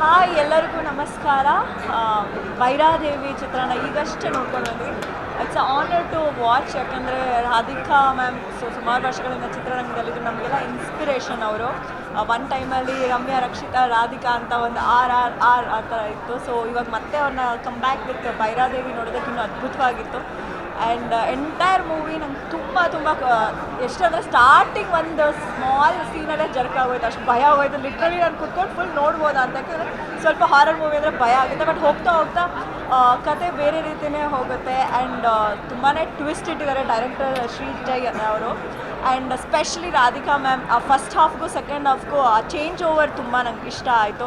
Hi ಎಲ್ಲರಿಗೂ ನಮಸ್ಕಾರ. ಭೈರಾದೇವಿ ಚಿತ್ರನ ಈಗಷ್ಟೇ ನೋಡ್ಕೊಂಡು ಬಂದ್ವಿ ಇಟ್ಸ್ ಆನರ್ ಟು ವಾಚ್ ಯಾಕಂದರೆ ರಾಧಿಕಾ ಮ್ಯಾಮ್ ಸೊ ಸುಮಾರು ವರ್ಷಗಳಿಂದ ಚಿತ್ರರಂಗದಲ್ಲಿದ್ದು ನಮಗೆಲ್ಲ ಇನ್ಸ್ಪಿರೇಷನ್ ಅವರು. ಒನ್ ಟೈಮಲ್ಲಿ ರಮ್ಯಾ, ರಕ್ಷಿತಾ, ರಾಧಿಕಾ ಅಂತ ಒಂದು ಆರ್ ಆರ್ ಆರ್ ಆ ಥರ ಇತ್ತು. ಸೊ ಇವಾಗ ಮತ್ತೆ ಅವ್ರನ್ನ ಕಮ್ ಬ್ಯಾಕ್ ವಿತ್ ಭೈರಾದೇವಿ ನೋಡೋದಕ್ಕೆ ಇನ್ನೂ ಅದ್ಭುತವಾಗಿತ್ತು. ಆ್ಯಂಡ್ ಎಂಟೈರ್ ಮೂವಿ ನಂಗೆ ತುಂಬ ತುಂಬ ಎಷ್ಟಂದರೆ ಸ್ಟಾರ್ಟಿಂಗ್ ಒಂದು ಸ್ಮಾಲ್ ಸೀನಲ್ಲೇ ಜರ್ಕ್ ಆಗೋಯ್ತು, ಅಷ್ಟು ಭಯ ಆಗೋಯ್ತು. ಲಿಟ್ರಲಿ ನಾನು ಕುತ್ಕೊಂಡು ಫುಲ್ ನೋಡ್ಬೋದಾ ಅಂತ. ಯಾಕಂದರೆ ಸ್ವಲ್ಪ ಹಾರರ್ ಮೂವಿ ಅಂದರೆ ಭಯ ಆಗುತ್ತೆ. ಬಟ್ ಹೋಗ್ತಾ ಹೋಗ್ತಾ ಕತೆ ಬೇರೆ ರೀತಿಯೇ ಹೋಗುತ್ತೆ. ಆ್ಯಂಡ್ ತುಂಬಾ ಟ್ವಿಸ್ಟ್ ಇಟ್ಟಿದ್ದಾರೆ ಡೈರೆಕ್ಟರ್ ಶ್ರೀ ಅವರು. ಆ್ಯಂಡ್ ಸ್ಪೆಷಲಿ ರಾಧಿಕಾ ಮ್ಯಾಮ್ ಆ ಫಸ್ಟ್ ಹಾಫ್ಗೂ ಸೆಕೆಂಡ್ ಹಾಫ್ಗೂ ಆ ಚೇಂಜ್ ಓವರ್ ತುಂಬ ನಂಗೆ ಇಷ್ಟ ಆಯಿತು.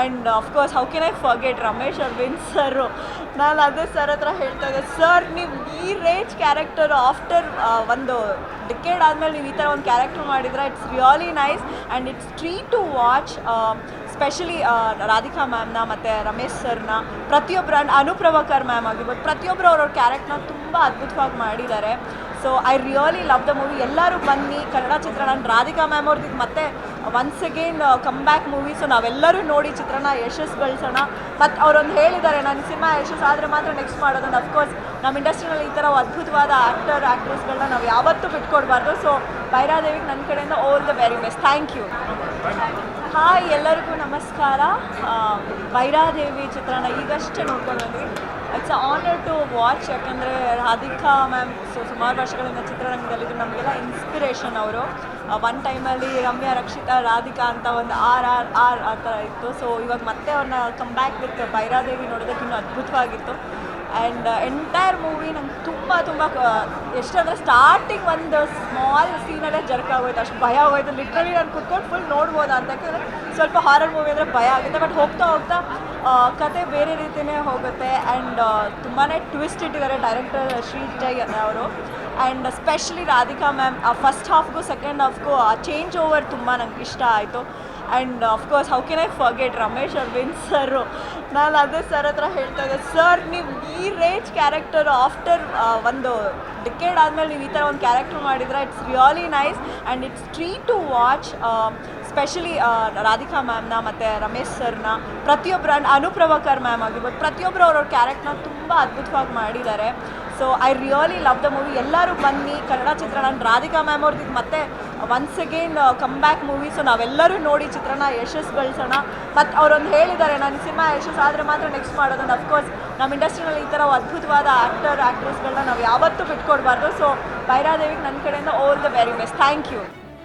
And of course how can I forget Ramesh Aravind sir ನಾನು ಅದೇ ಸರ್ ಹತ್ರ ಹೇಳ್ತಾ ಇದ್ದೆ ಸರ್ ನೀವು ಈ ರೇಂಜ್ ಕ್ಯಾರೆಕ್ಟರ್ ಆಫ್ಟರ್ ಒಂದು ಡಿಕೇಡ್ ಆದಮೇಲೆ ನೀವು ಈ ಥರ ಒಂದು ಕ್ಯಾರೆಕ್ಟರ್ ಮಾಡಿದ್ರೆ it's really nice and it's treat to watch specially Radhika ಮ್ಯಾಮ್ನ ಮತ್ತು ರಮೇಶ್ ಸರ್ನ ಪ್ರತಿಯೊಬ್ಬರ ಅನುಪ್ರಭಾಕರ್ ಮ್ಯಾಮ್ ಆಗಿರ್ಬೋದು ಪ್ರತಿಯೊಬ್ಬರು ಅವ್ರವ್ರ ಕ್ಯಾರೆಕ್ಟರ್ನ ತುಂಬ ಅದ್ಭುತವಾಗಿ ಮಾಡಿದ್ದಾರೆ. So I really love the movie ಎಲ್ಲರೂ ಬನ್ನಿ. ಕನ್ನಡ ಚಿತ್ರಣ ರಾಧಿಕಾ ಮ್ಯಾಮ್ ಅವ್ರದ್ದು ಮತ್ತೆ once again come back movie so ನಾವೆಲ್ಲರೂ ನೋಡಿ ಚಿತ್ರನ ಯಶಸ್ಸು ಗಳಿಸೋಣ. ಮತ್ತು ಅವರೊಂದು ಹೇಳಿದ್ದಾರೆ, ನನ್ನ ಸಿನಿಮಾ ಯಶಸ್ಸು ಆದರೆ ಮಾತ್ರ ನೆಕ್ಸ್ಟ್ ಮಾಡೋದು. ಅಂಡ್ ಅಫ್ಕೋರ್ಸ್ ನಮ್ಮ ಇಂಡಸ್ಟ್ರಿನಲ್ಲಿ ಈ ಥರ ಅದ್ಭುತವಾದ ಆ್ಯಕ್ಟರ್ ಆ್ಯಕ್ಟ್ರೆಸ್ಗಳನ್ನ ನಾವು ಯಾವತ್ತೂ ಬಿಟ್ಕೊಡ್ಬಾರ್ದು. ಸೊ ಭೈರಾದೇವಿಗೆ ನನ್ನ ಕಡೆಯಿಂದ all the very best thank you hi ಎಲ್ಲರಿಗೂ ನಮಸ್ಕಾರ. ಭೈರಾದೇವಿ ಚಿತ್ರನ ಈಗಷ್ಟೇ ನೋಡ್ಕೊಂಡು ಇಟ್ಸ್ ಆನರ್ ಟು ವಾಚ್ ಯಾಕಂದರೆ ರಾಧಿಕಾ ಮ್ಯಾಮ್, ಸೊ ಸುಮಾರು ವರ್ಷಗಳಿಂದ ಚಿತ್ರರಂಗದಲ್ಲಿದ್ದು ನಮಗೆಲ್ಲ ಇನ್ಸ್ಪಿರೇಷನ್ ಅವರು. ಒನ್ ಟೈಮಲ್ಲಿ ರಮ್ಯಾ, ರಕ್ಷಿತಾ, ರಾಧಿಕಾ ಅಂತ ಒಂದು ಆರ್ ಆರ್ ಆರ್ ಆ ಥರ ಇತ್ತು. ಸೊ ಇವಾಗ ಮತ್ತೆ ಅವ್ರನ್ನ ಕಮ್ ಬ್ಯಾಕ್ ವಿತ್ ಭೈರಾದೇವಿ ನೋಡೋದಕ್ಕೆ ಇನ್ನೂ ಅದ್ಭುತವಾಗಿತ್ತು. ಆ್ಯಂಡ್ ಎಂಟೈರ್ ಮೂವಿ ನಂಗೆ ತುಂಬ ತುಂಬ ಎಷ್ಟಂದರೆ ಸ್ಟಾರ್ಟಿಂಗ್ ಒಂದು ಸ್ಮಾಲ್ ಸೀನಲ್ಲೇ ಜರ್ಕ್ ಆಗೋಯ್ತು. ಅಷ್ಟು ಭಯ ಆಗೋಯ್ತು. ಲಿಟ್ರಲಿ ನಾನು ಕುತ್ಕೊಂಡು ಫುಲ್ ನೋಡ್ಬೋದಾ ಅಂತ. ಯಾಕಂದರೆ ಸ್ವಲ್ಪ ಹಾರರ್ ಮೂವಿ ಅಂದರೆ ಭಯ ಆಗುತ್ತೆ. ಬಟ್ ಹೋಗ್ತಾ ಹೋಗ್ತಾ ಕತೆ ಬೇರೆ ರೀತಿಯೇ ಹೋಗುತ್ತೆ ಆ್ಯಂಡ್ ತುಂಬಾ ಟ್ವಿಸ್ಟ್ ಇಟ್ಟಿದ್ದಾರೆ ಡೈರೆಕ್ಟರ್ ಶ್ರೀ ಜೈ ಅವರು. And specially Radhika ma'am first ಹಾಫ್ಗೂ second ಹಾಫ್ಗೂ ಆ ಚೇಂಜ್ ಓವರ್ ತುಂಬ ನಂಗೆ ಇಷ್ಟ ಆಯಿತು. And of course how can I forget Ramesh Aravind sir ನಾನು ಅದೇ ಸರ್ ಹತ್ರ ಹೇಳ್ತಾ ಇದ್ದೆ ಸರ್ ನೀವು ಈ ರೇಂಜ್ ಕ್ಯಾರೆಕ್ಟರ್ ಆಫ್ಟರ್ ಒಂದು ಡಿಕೆಡ್ ಆದಮೇಲೆ ನೀವು ಈ ಥರ ಒಂದು ಕ್ಯಾರೆಕ್ಟರ್ ಮಾಡಿದ್ರೆ it's really nice and it's treat to watch specially Radhika ಮ್ಯಾಮ್ನ ಮತ್ತು ರಮೇಶ್ ಸರ್ನ ಪ್ರತಿಯೊಬ್ಬರ ಅನುಪ್ರಭಾಕರ್ ಮ್ಯಾಮ್ ಆಗಿರ್ಬೋದು ಪ್ರತಿಯೊಬ್ಬರು ಅವ್ರವ್ರ ಕ್ಯಾರೆಕ್ಟರ್ನ ತುಂಬ ಅದ್ಭುತವಾಗಿ ಮಾಡಿದ್ದಾರೆ. So I really love the movie ಎಲ್ಲರೂ ಬನ್ನಿ, ಕನ್ನಡ ಚಿತ್ರ ರಾಧಿಕಾ ಮ್ಯಾಮ್ ಅವ್ರದ್ದು ಮತ್ತೆ once again come back movie so ನಾವೆಲ್ಲರೂ ನೋಡಿ ಚಿತ್ರನ ಯಶಸ್ಸು ಗಳಿಸೋಣ. ಮತ್ತು ಅವರೊಂದು ಹೇಳಿದ್ದಾರೆ, ನಾನು ಸಿನಿಮಾ ಯಶಸ್ಸು ಆದರೆ ಮಾತ್ರ ನೆಕ್ಸ್ಟ್ ಮಾಡೋದು. ಅಂಡ್ ಅಫ್ಕೋರ್ಸ್ ನಮ್ಮ ಇಂಡಸ್ಟ್ರಿನಲ್ಲಿ ಈ ಥರ ಅದ್ಭುತವಾದ ಆ್ಯಕ್ಟರ್ ಆ್ಯಕ್ಟ್ರೆಸ್ಗಳನ್ನ ನಾವು ಯಾವತ್ತೂ ಬಿಟ್ಕೊಡ್ಬಾರ್ದು. ಸೊ ಭೈರಾದೇವಿಗೆ ನನ್ನ ಕಡೆಯಿಂದ all the very best thank you